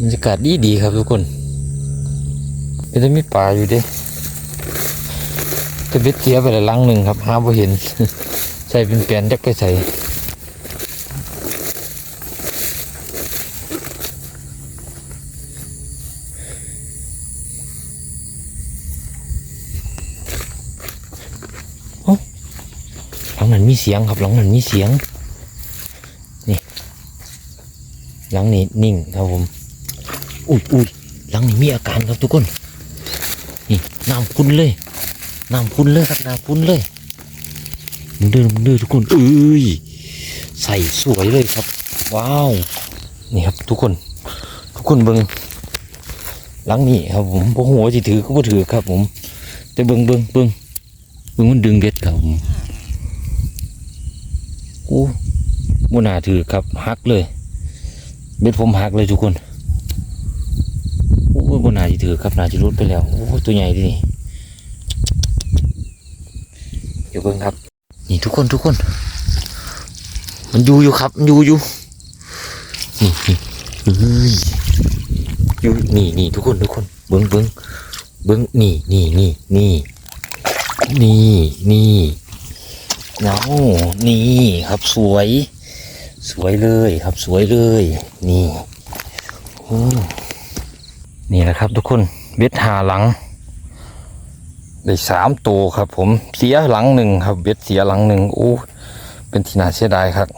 บรรยากาศดีดีครับทุกคนเป็นแต่มีป่าอยู่ด้แต่เบ็ดเสียไปละลังหนึ่งครับหาบ่เห็น ใส่เป็นแปลนจักไปใส่หลังนั้นมีเสียงครับหลังนั้นมีเสียง นี่ หลังนี้นิ่งครับผม อุ้ยอุ้ยหลังนี้มีอาการครับทุกคน นี่น้ำคุณเลยน้ำคุณเลยครับน้ำคุณเลยมึงเดินมึงเดินทุกคนเอ้ยใส่สวยเลยครับ ว้าว นี่ครับทุกคน ทุกคนเบิงหลังนี้ครับผมพวกหัวที่ถือก็บ่ถือครับ ผม แต่เบิงเบิงเบิงเบิงมันดึงเด็ดครับผมโอ้บ่น่าถือครับหักเลย เบ็ดผมหักเลยทุกคน ยบ่น่าจะถือครับน่าจะรุดไปแล้ว โอ้ตัวใหญ่ดินี่เดี๋ยวเบิ่งครับ นี่ทุกคนทุกคน มันอยู่อยู่ครับมันอยู่อยู่นี่นี่เฮ้ยอยู่นี่นี่ทุกคนทุกคน เบิ้งเบิ้งเบิ้งนี่นี่นี่นี่นี่นี่เงานี่ครับสวย สวยเลยครับสวยเลย นี่โอ้ นี่แหละครับทุกคนเบ็ดหาหลัง ได้สามตัวครับผมเสียหลังหนึ่งครับเบ็ดเสียหลังหนึ่งโอ้เป็นที่น่าเสียดายครับ